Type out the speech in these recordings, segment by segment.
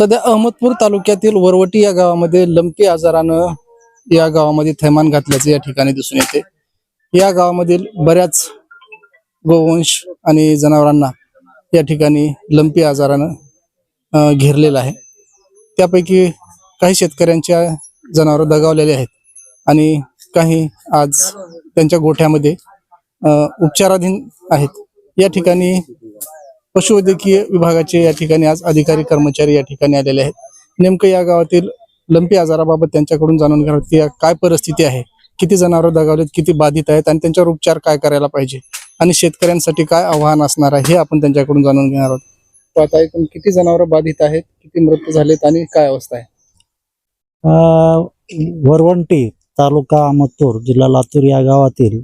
सध्या अहमदपूर तालुक्यातील वरवटी या गावामध्ये लंपी आजारानं या गावामध्ये थैमान घातल्याचे या ठिकाणी दिसून येते. या गावामधील बऱ्याच गोवंश आणि जनावरांना या ठिकाणी लंपी आजारानं घेरलेलं आहे. त्यापैकी काही शेतकऱ्यांच्या जनावर दगावलेले आहेत आणि काही आज त्यांच्या गोठ्यामध्ये उपचाराधीन आहेत. या ठिकाणी पशुवैद्यकीय विभागाचे या ठिकाणी आज अधिकारी कर्मचारी या ठिकाणी आलेले आहेत. नेमकं या गावातील लंपी आजाराबाबत त्यांच्याकडून जाणून घ्या की या काय परिस्थिती आहे? किती जनावर दगावलेत किती बाधित आहेत आणि त्यांच्यावर उपचार काय करायला पाहिजे? आणि शेतकऱ्यांसाठी काय आव्हान असणार आहे हे आपण त्यांच्याकडून जाणून घेणार आहोत. तर आता एकूण किती जनावर बाधित आहेत किती मृत्यू झालेत आणि काय अवस्था आहे? अ, वरवंटी तालुका अहमदपूर जिल्हा लातूर या गावातील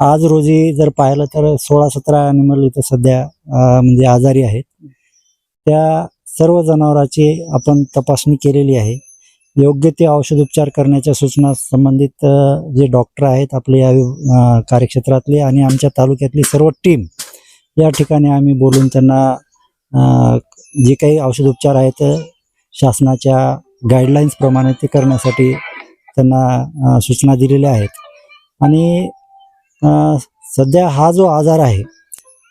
आज रोजी जर पाहिलं तर सोळा सतरा अॅनिमल इथं सध्या म्हणजे आजारी आहेत. त्या सर्व जनावरांची आपण तपासणी केलेली आहे. योग्य ते औषधोपचार करण्याच्या सूचना संबंधित जे डॉक्टर आहेत आपले या कार्यक्षेत्रातले आणि आमच्या तालुक्यातली सर्व टीम या ठिकाणी आम्ही बोलून त्यांना जे काही औषधोपचार आहेत शासनाच्या गाईडलाईन्सप्रमाणे ते करण्यासाठी त्यांना सूचना दिलेल्या आहेत. आणि सध्या हा जो आजार आहे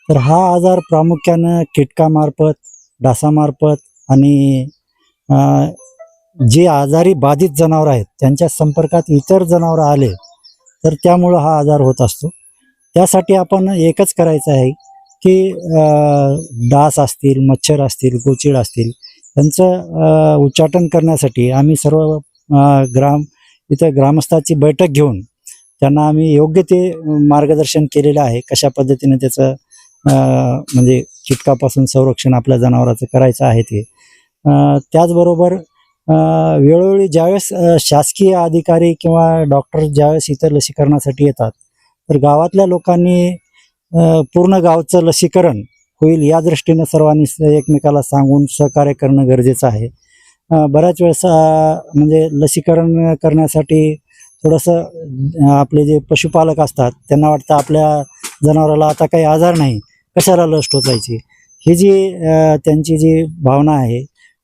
तर हा आजार प्रामुख्यानं कीटकामार्फत डासामार्फत आणि जे आजारी बाधित जनावर आहेत त्यांच्या संपर्कात इतर जनावर आले तर त्यामुळं हा आजार होत असतो. त्यासाठी आपण एकच करायचं आहे की डास असतील मच्छर असतील गोचिड असतील त्यांचं उच्चाटन करण्यासाठी आम्ही सर्व ग्राम इथं ग्रामस्थाची बैठक घेऊन त्यांना आम्ही योग्य ते मार्गदर्शन केलेलं आहे. कशा पद्धतीने त्याचं म्हणजे चिटकापासून संरक्षण आपल्या जनावराचं करायचं आहे ते. त्याचबरोबर वेळोवेळी ज्यावेळेस शासकीय अधिकारी किंवा डॉक्टर ज्यावेळेस इतर लसीकरणासाठी येतात तर गावातल्या लोकांनी पूर्ण गावचं लसीकरण होईल या दृष्टीनं सर्वांनी एकमेकाला सांगून सहकार्य करणं गरजेचं आहे. बऱ्याच वेळेस म्हणजे लसीकरण करण्यासाठी थोडंसं आपले जे पशुपालक असतात त्यांना वाटतं आपल्या जनावराला आता काही आजार नाही कशाला लस टोचायची? ही जी त्यांची जी भावना आहे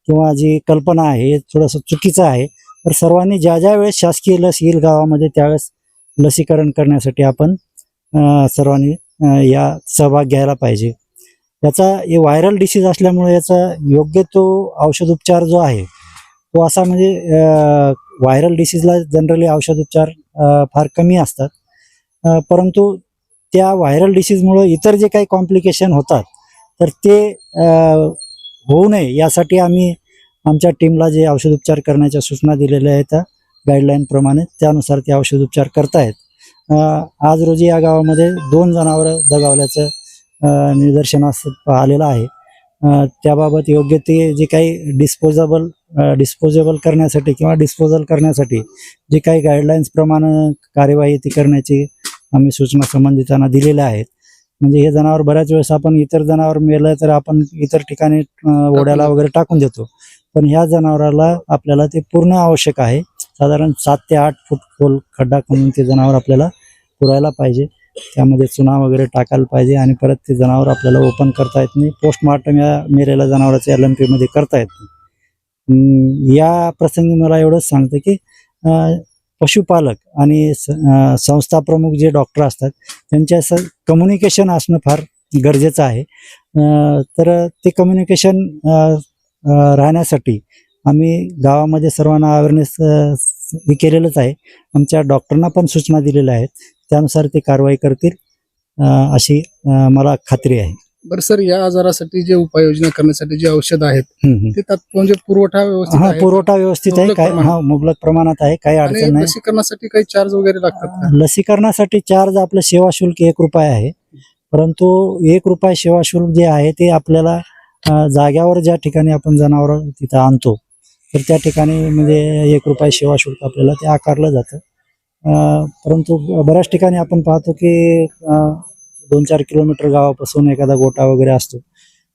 किंवा जी कल्पना आहे हे थोडंसं चुकीचं आहे. तर सर्वांनी ज्या ज्या वेळेस शासकीय लस येईल गावामध्ये त्यावेळेस लसीकरण करण्यासाठी आपण सर्वांनी या सहभाग घ्यायला पाहिजे. याचा हे व्हायरल डिसीज असल्यामुळे याचा योग्य तो औषधोपचार जो आहे तो असा म्हणजे व्हायरल डिसीजला जनरली औषधोपचार फार कमी असतात. परंतु त्या व्हायरल डिसीजमुळं इतर जे काही कॉम्प्लिकेशन होतात तर ते होऊ नये. यासाठी आम्ही आमच्या टीमला जे औषधोपचार करण्याच्या सूचना दिलेल्या आहेत त्या गाईडलाईनप्रमाणे त्यानुसार ते औषधोपचार करतायत. आज रोजी या गावामध्ये दोन जनावरं दगावल्याचं निदर्शनास आलेलं आहे. त्याबाबत योग्य ते जे काही डिस्पोजेबल डिस्पोजेबल करण्यासाठी किंवा डिस्पोजल करण्यासाठी जे काही गाईडलाईन्सप्रमाणे कार्यवाही ती करण्याची आम्ही सूचना संबंधितांना दिलेल्या आहेत. म्हणजे हे जनावर बऱ्याच वेळेस आपण इतर जनावर मेलं तर आपण इतर ठिकाणी ओढ्याला वगैरे टाकून देतो. पण ह्या जनावराला आपल्याला ते पूर्ण आवश्यक आहे. साधारण सात ते आठ फूट खोल खड्डा करून ते जनावर आपल्याला पुरायला पाहिजे. त्यामध्ये चुना वगैरे टाकायला पाहिजे आणि परत ते जनावर आपल्याला ओपन करता येत नाही. पोस्टमार्टम या मेलेल्या जनावराच्या एल एम पीमध्ये करता येत नाही. या प्रसंगी मला एवढंच सांगतं की पशुपालक आणि स- संस्था प्रमुख जे डॉक्टर असतात त्यांच्या असं कम्युनिकेशन असणं फार गरजेचं आहे. तर ते कम्युनिकेशन राहण्यासाठी आम्ही गावामध्ये सर्वांना अवेअरनेस हे केलेलंच आहे. आमच्या डॉक्टरना पण सूचना दिलेल्या आहेत. त्यानुसार ते कारवाई करतील अशी मला खात्री आहे बरं सर या आजारासाठी जे उपाययोजना करण्यासाठी जे औषध आहेत. ते म्हणजे पुरवठा व्यवस्थित हा आहे पुरवठा व्यवस्थित आहे काय. हा मुबलक प्रमाणात आहे काही अडचण नाही लसीकरणासाठी काही चार्ज वगैरे लागतात? लसीकरणासाठी चार्ज आपलं सेवा शुल्क एक रुपये आहे परंतु एक रुपये सेवा शुल्क जे आहे ते आपल्याला जाग्यावर ज्या ठिकाणी आपण जनावर तिथं आणतो तर त्या ठिकाणी म्हणजे एक रुपये सेवा शुल्क आपल्याला ते आकारलं जातं परंतु बऱ्याच ठिकाणी आपण पाहतो की दोन चार किलोमीटर गावापासून एखादा गोटा वगैरे असतो.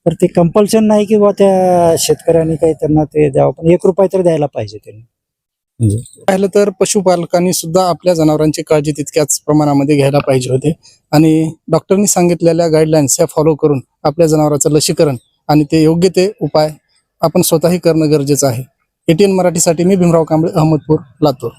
तर ते कंपल्शन नाही की बा त्या शेतकऱ्यांनी काही त्यांना ते द्यावं पण एक रुपये तर द्यायला पाहिजे त्यांनी. म्हणजे? पाहिलं तर पशुपालकांनी सुद्धा आपल्या जनावरांची काळजी तितक्याच प्रमाणामध्ये घ्यायला पाहिजे होते. आणि डॉक्टरनी सांगितलेल्या गाईडलाईन्स या फॉलो करून आपल्या जनावरांचं लसीकरण आणि ते योग्य ते उपाय आपण स्वतःही करणं गरजेचं आहे. एटीएन मराठीसाठी मी भीमराव कांबळे अहमदपूर लातूर.